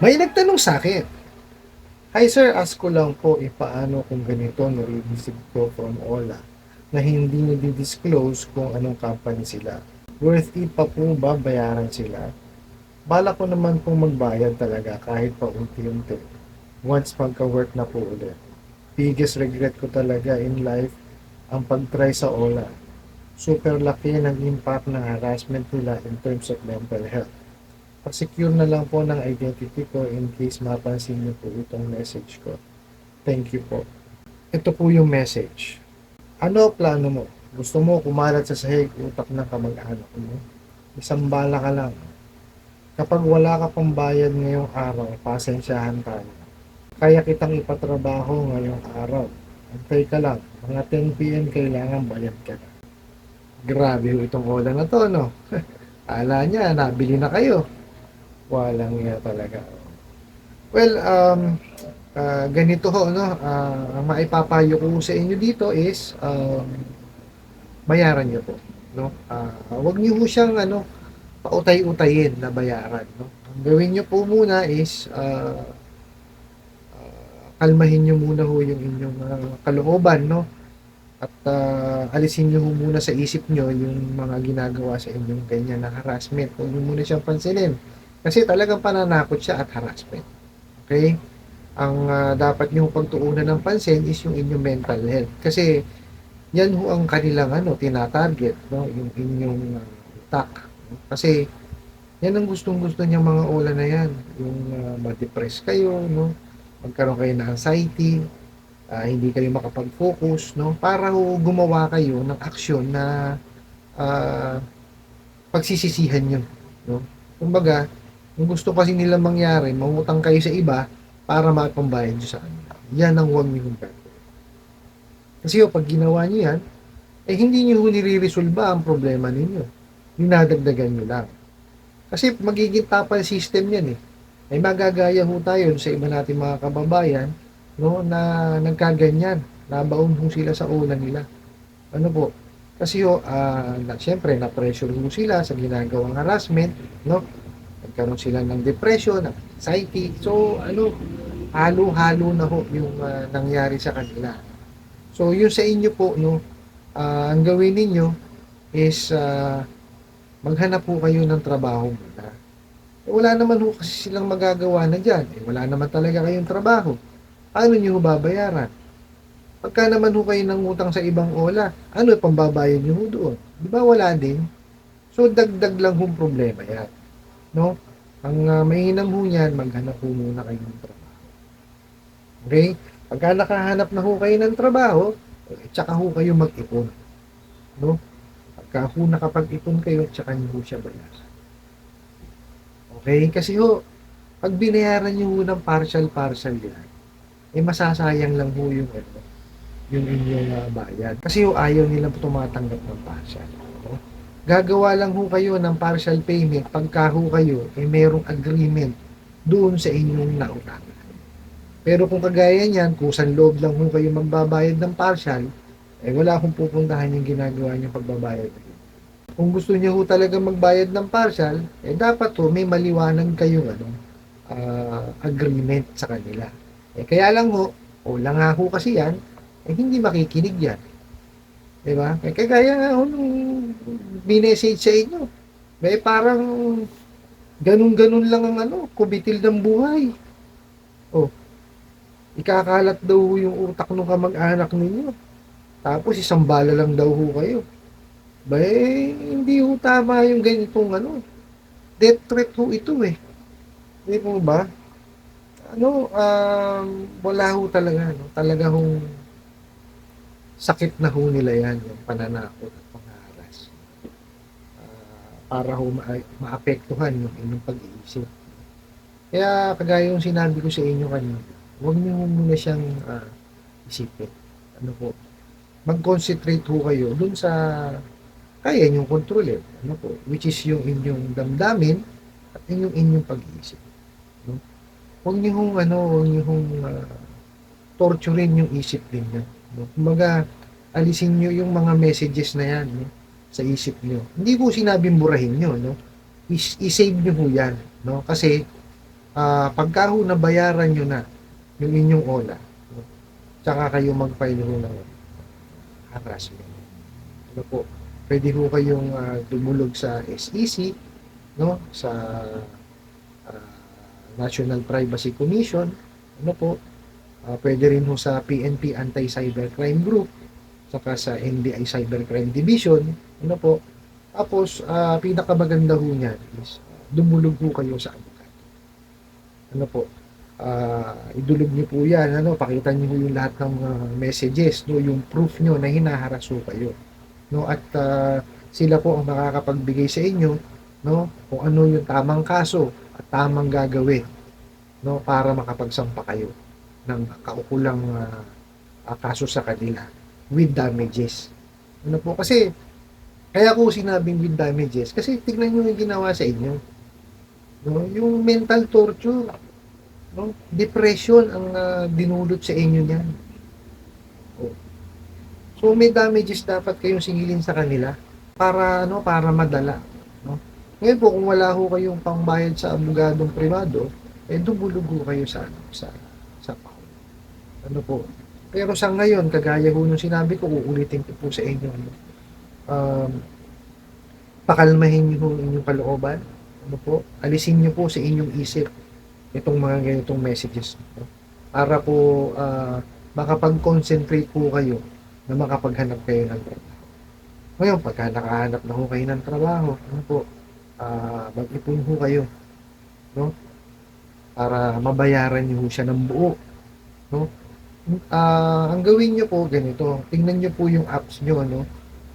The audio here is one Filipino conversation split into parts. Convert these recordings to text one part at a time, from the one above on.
May nagtanong sa akin, Hi sir, ask ko lang po eh paano kung ganito nare-receive ko from Ola na hindi nadi-disclose kung anong company sila. Worth it pa po ba bayaran sila? Bala ko naman pong magbayad talaga kahit pa unti-unti. Once pagka-work na po ulit. Biggest regret ko talaga in life ang pag-try sa Ola. Super laki ng impact ng harassment nila in terms of mental health. Pa-secure na lang po ng identity ko in case mapansin niyo po itong message ko. Thank you po. Ito po yung message. Ano plano mo? Gusto mo kumalat sa sahig utak ng kamag-anak mo? Isang bala ka lang. Kapag wala ka pang bayad ngayong araw, pasensyahan tayo. Kaya kitang ipatrabaho ngayong araw. Antay ka lang. Mga 10pm kailangan bayad ka na. Grabe itong ola na to, no? Ala niya, nabili na kayo. Walang iya talaga. Well, um, ah, ganito ho, no? Ah, ang maipapayo ko sa inyo dito is, um, bayaran niyo po, no? Ah, wag niyo ho siyang, ano, pautay-utayin na bayaran, no? Ang gawin niyo po muna is, ah, ah, kalmahin niyo muna ho yung inyong ah, kalooban, no? At ah, alisin niyo ho muna sa isip niyo yung mga ginagawa sa inyong ganyan na harassment. Huwag niyo muna siyang pansinin. Kasi talagang pananakot siya at harassment. Okay? Ang ah, dapat niyo pagtuunan ng pansin is yung inyong mental health. Kasi yan ho ang kanilang ano, tinatarget, no? yung inyong ah, utak. Kasi yan ang gustong-gusto niyang mga ola na yan. Yung ah, ma-depress kayo, no? magkaroon kayo ng anxiety, ah, hindi kayo makapag-focus, no? para ho gumawa kayo ng aksyon na ah, pagsisisihan nyo. No? Kumbaga, kung gusto kasi nila mangyari, mangutang kayo sa iba para mapambayad nyo sa kanila. Yan ang huwag nyo. Kasi ho, pag ginawa nyo yan, eh hindi nyo ho nire-resolve ang problema ninyo. Dinadagdagan nyo lang. Kasi magiging tapal system yan eh. Ay magagaya ho tayo sa iba natin mga kababayan no, na nagkaganyan. Nabaon ho sila sa ulan nila. Ano po? Kasi ho, ah, na, syempre, na-pressure ho sila sa ginagawang harassment, no? Nagkaroon sila ng depression, ng anxiety. So, ano, halo-halo na ho yung ah, nangyari sa kanila. So, yun sa inyo po, no, ah, ang gawin ninyo is ah, maghanap po kayo ng trabaho muna. Eh, wala naman ho kasi silang magagawa na dyan. Eh, wala naman talaga kayong trabaho. Paano nyo babayaran? Pagka naman ho kayo ng utang sa ibang ola, ano pambabayad nyo ho doon? Di ba wala din? So, dagdag lang hong problema yan. No? Ang uh, mainam ho yan, maghanap ho muna kayo ng trabaho. Okay? Pagka nakahanap na ho kayo ng trabaho, eh, tsaka ho kayo mag-ipon. No? Pagka ho nakapag-ipon kayo, tsaka nyo ho siya bayaran. Okay? Kasi ho, pag binayaran nyo ho ng partial-partial yan, eh masasayang lang ho yung ano, yung inyong uh, bayad. Kasi ho, ayaw nila tumatanggap ng partial. No? Gagawa lang ho kayo ng partial payment pagka ho kayo, eh merong agreement doon sa inyong nautangan. Pero kung kagaya niyan, kusan loob lang ho kayo magbabayad ng partial, eh wala akong pupuntahan yung ginagawa niyong pagbabayad. Kung gusto niyo ho talaga magbayad ng partial, eh dapat ho may maliwanag kayong ano, ah, agreement sa kanila. Eh kaya lang ho, o lang ho kasi yan, eh hindi makikinig yan. Di ba? Eh kagaya nga ho nung binessage sa inyo. Eh parang ganun-ganun lang ang ano, kubitil ng buhay. Oh, ikakalat daw yung utak ng kamag-anak ninyo. Tapos isang bala lang daw ho kayo. Ba, eh, hindi ho tama yung ganitong ano. Death threat ho ito eh. Di po ba? Ano, um, wala ho talaga, no? Talaga hong sakit na ho nila yan, yung pananakot at pangaras. Ah, para ho ma- maapektuhan yung inyong pag-iisip. Kaya, kagaya yung sinabi ko sa inyo kanina, huwag niyo muna siyang ah, isipin. Ano po, mag-concentrate ho kayo dun sa kaya niyong kontrolin. Ano po, which is yung inyong damdamin at yung inyong pag-iisip. No? Huwag niyo hong ano, huwag niyo hong ah, torturein yung isip ninyo. No? Kumbaga, alisin niyo yung mga messages na yan no? sa isip niyo. Hindi ko sinabing burahin niyo, no? Is- I-save niyo ho yan, no? Kasi ah pagka ho nabayaran nyo na yung inyong OLA, no, tsaka kayo mag-file ho ng harassment. Ano po, pwede ho kayong ah, dumulog sa SEC, no, sa ah, National Privacy Commission, ano po, ah, pwede rin ho sa PNP Anti-Cybercrime Group, saka sa NBI Cybercrime Division, ano po, tapos, ah, pinakamaganda ho niyan is dumulog ho kayo sa advocate. Ano po, ah, idulog niyo po yan, ano, pakita niyo yung lahat ng ah, messages, no, yung proof niyo na hinaharas ho kayo. No, at ah, sila po ang makakapagbigay sa inyo, no, kung ano yung tamang kaso at tamang gagawin, no, para makapagsampa kayo ng kaukulang ah, kaso sa kanila with damages. Ano po, kasi kaya ko sinabing with damages kasi tignan nyo yung ginawa sa inyo. No, yung mental torture, no, depression ang ah, dinulot sa inyo niyan. Oh. So may damages dapat kayong singilin sa kanila para ano para madala, no. Ngayon po kung wala ho kayong pangbayad sa abogadong privado, eh dumulog ho kayo sa ano, sa sa. Ano po? Pero sa ngayon, kagaya ho nung sinabi ko, uulitin ko po sa inyo. ano, um, pakalmahin niyo ang inyong kalooban. Ano po? Alisin niyo po sa inyong isip itong mga ganitong messages. no? Para po ah, makapag-concentrate po kayo na makapaghanap kayo ng trabaho. Ngayon, pagka nakahanap na ho kayo ng trabaho, ano po, ah, mag-ipon ho kayo. No? Para mabayaran niyo ho siya ng buo. No? Ah, ang gawin niyo po ganito, tingnan niyo po yung apps niyo, no?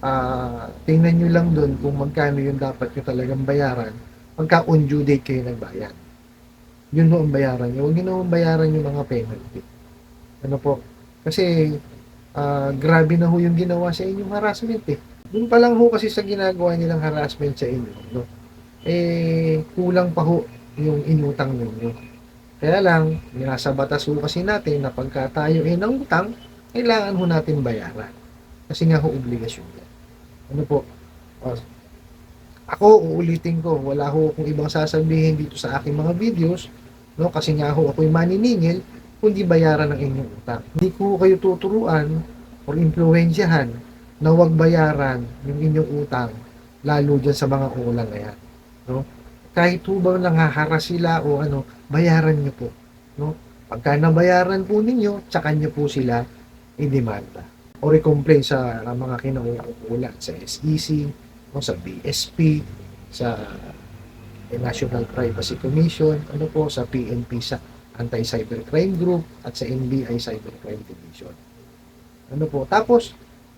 ah tingnan nyo lang doon kung magkano yung dapat nyo talagang bayaran pagka on due date kayo nagbayad. Yun ho ang bayaran nyo. Huwag nyo bayaran yung mga penalty. Ano po? Kasi ah, grabe na ho yung ginawa sa inyong harassment eh. Doon pa lang ho kasi sa ginagawa nilang harassment sa inyo. No? Eh, kulang pa ho yung inutang ninyo. Kaya lang, nasa batas ho kasi natin na pagka tayo ay nangutang, kailangan ho natin bayaran. Kasi nga ho, obligasyon yan. Ano po? Ah, ako, uulitin ko, wala ho akong ibang sasabihin dito sa aking mga videos, no? Kasi nga ho, ako'y maniningil, kundi bayaran ng inyong utang. Hindi ko kayo tuturuan or impluensyahan na huwag bayaran yung inyong utang, lalo dyan sa mga ulang na yan. No? Kahit ho bang nangaharas sila o ano, bayaran nyo po. No? Pagka nabayaran po ninyo, tsaka nyo po sila i-demanda o i-complain sa mga kinauukulan sa SEC, no, sa BSP, sa National Privacy Commission, ano po, sa PNP sa Anti-Cybercrime Group at sa NBI Cybercrime Division. Ano po, tapos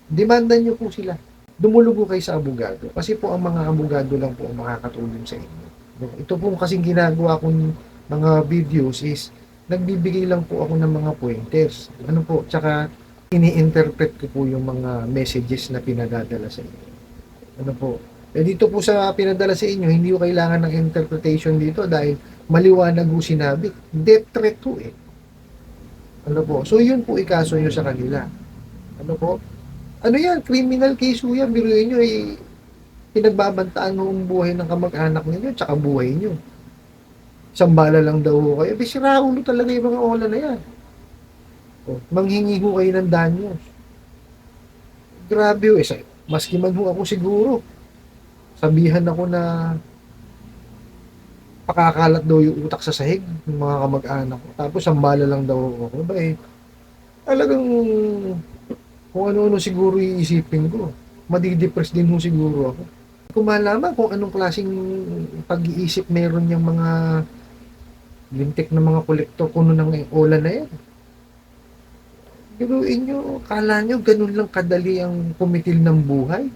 demandan nyo po sila. Dumulugo kayo sa abogado kasi po ang mga abogado lang po ang makakatulong sa inyo. Ito po kasing ginagawa kong mga videos is nagbibigay lang po ako ng mga pointers. Ano po, tsaka ini-interpret ko po yung mga messages na pinadadala sa inyo. Ano po? Eh dito po sa pinadala sa inyo, hindi ko kailangan ng interpretation dito dahil maliwanag po sinabi. Death threat po eh. Ano po? So yun po ikaso nyo sa kanila. Ano po? Ano yan? Criminal case po yan. Biruin nyo eh. Pinagbabantaan mo ang buhay ng kamag-anak ninyo tsaka buhay nyo. Isang bala lang daw ho kayo. Bisira ulo talaga yung mga ola na yan. O, manghingi ho kayo ng danyos. Grabe ho, eh, maski man ho ako siguro, sabihan ako na pakakalat daw yung utak sa sahig ng mga kamag-anak ko. Tapos ang bala lang daw ako. Ba eh, talagang kung ano-ano siguro iisipin ko. Madidepress din ho siguro ako. Kung malaman kung anong klaseng pag-iisip meron yung mga lintik na mga kolektor kuno ng ola na yan. Biruin nyo, kala nyo ganun lang kadali ang kumitil ng buhay?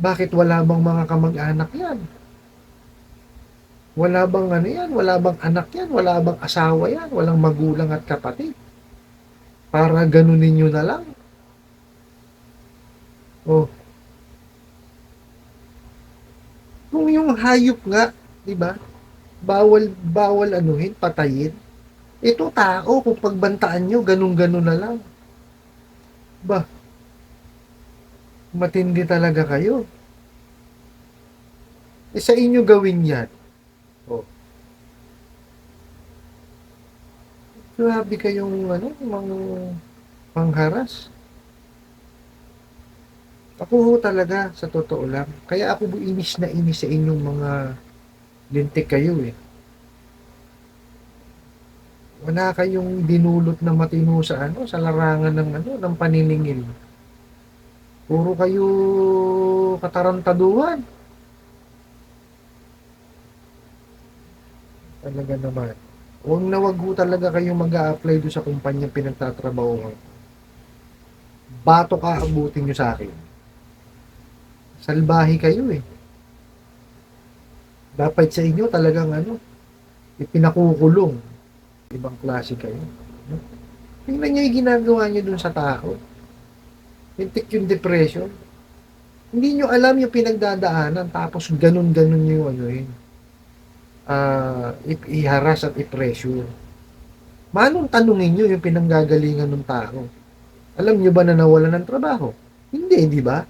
Bakit wala bang mga kamag-anak yan? Wala bang ano yan? Wala bang anak yan? Wala bang asawa yan? Walang magulang at kapatid? Para ganunin nyo na lang? Oh. Kung yung hayop nga, di ba? Bawal, bawal anuhin, patayin. Ito tao, kung pagbantaan nyo, ganun-ganun na lang. Ba, matindi talaga kayo. Eh, sa inyo gawin yan. Oh. Grabe kayong ano, mang pangharas. Ako ho talaga, sa totoo lang. Kaya ako inis na inis sa inyong mga lintik kayo eh. Wala kayong dinulot na matino sa ano, sa larangan ng ano, ng paniningil. Puro kayo katarantaduhan. Talaga naman. Huwag na wag talaga kayong mag apply doon sa kumpanyang pinagtatrabaho Bato ka abutin nyo sa akin. Salbahe kayo eh. Dapat sa inyo talagang ano, ipinakukulong. Ibang klase kayo. No? Tingnan nyo yung ginagawa nyo dun sa tao. Hintik yung depression. Hindi nyo alam yung pinagdadaanan tapos ganun-ganun nyo yung ano yun. Ah, i- iharas at i-pressure. Manong tanungin nyo yung pinanggagalingan ng tao. Alam nyo ba na nawala ng trabaho? Hindi, di ba?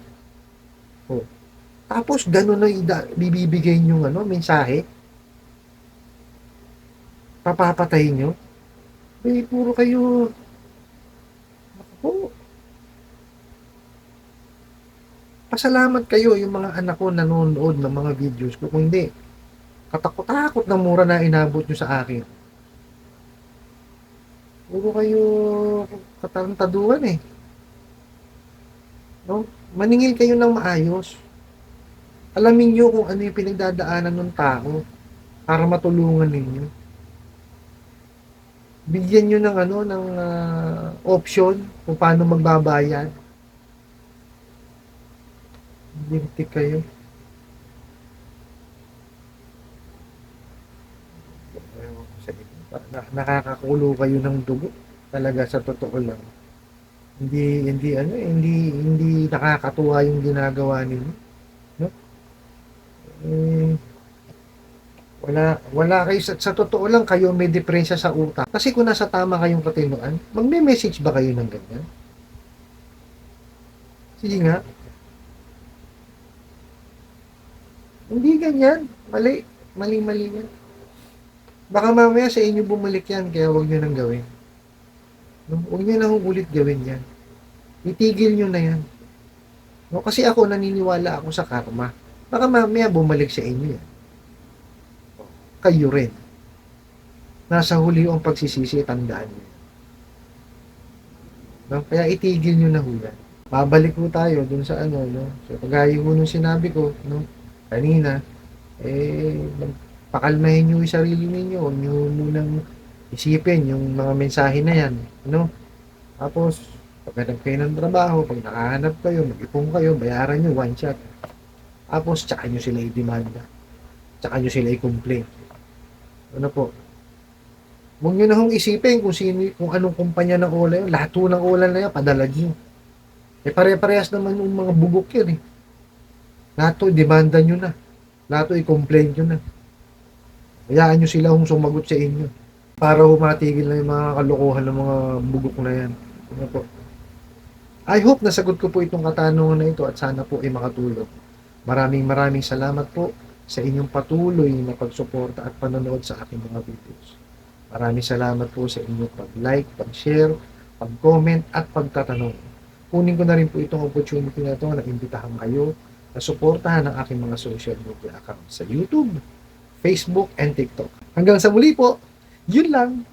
Oh. Tapos ganun na ida- bibibigay nyo ano, mensahe. Papapatayin nyo. Eh, puro kayo Naku. Pasalamat kayo yung mga anak ko nanonood ng mga videos ko. Kung hindi, katakot-takot na mura na inabot nyo sa akin. Puro kayo katarantaduhan eh. No? Maningil kayo ng maayos. Alamin nyo kung ano yung pinagdadaanan ng tao para matulungan ninyo. Bigyan nyo ng ano, ng ah, option kung paano magbabayad. Lintik kayo. Nakakakulo kayo ng dugo talaga sa totoo lang hindi hindi ano eh, hindi hindi nakakatuwa yung ginagawa ninyo eh, wala wala kayo. Sa, sa totoo lang kayo may diferensya sa utak. Kasi kung nasa tama kayong katinoan magme-message ba kayo ng ganyan? Sige nga. Hindi ganyan. Mali. Mali mali yan. Baka mamaya sa inyo bumalik yan kaya huwag nyo nang gawin. No? huwag nyo nang ulit gawin yan. Itigil nyo na yan. No? kasi ako naniniwala ako sa karma baka mamaya bumalik sa inyo yan. Kayo rin. Nasa huli ang pagsisisi tandaan nyo no? kaya itigil nyo na yan. Babalik ko tayo dun sa ano no? So kagaya ko nung sinabi ko no? Kanina eh pakalmahin nyo yung sarili ninyo. Huwag nyo munang isipin yung mga mensahe na yan ano tapos paghanap kayo ng trabaho pag nakahanap kayo mag-ipon kayo bayaran nyo one shot tapos tsaka nyo sila i-demanda tsaka nyo sila i-complain ano po huwag nyo na hong isipin kung sino kung anong kumpanya ng ola yun lahat ng ola na yan padala nyo eh pare-parehas naman yung mga bugok yan eh lahat to demanda nyo na lahat to i-complain nyo na Hayaan nyo sila kung sumagot sa inyo. Para humatigil na yung mga kalokohan ng mga bugok na yan. Ano po? I hope nasagot ko po itong katanungan na ito at sana po ay makatulong. Maraming maraming salamat po sa inyong patuloy na pagsuporta at panonood sa aking mga videos. Maraming salamat po sa inyong pag-like, pag-share, pag-comment at pagtatanong. Kunin ko na rin po itong opportunity na ito na imbitahan kayo na suportahan ang aking mga social media accounts sa YouTube, Facebook, and TikTok. Hanggang sa muli po, yun lang.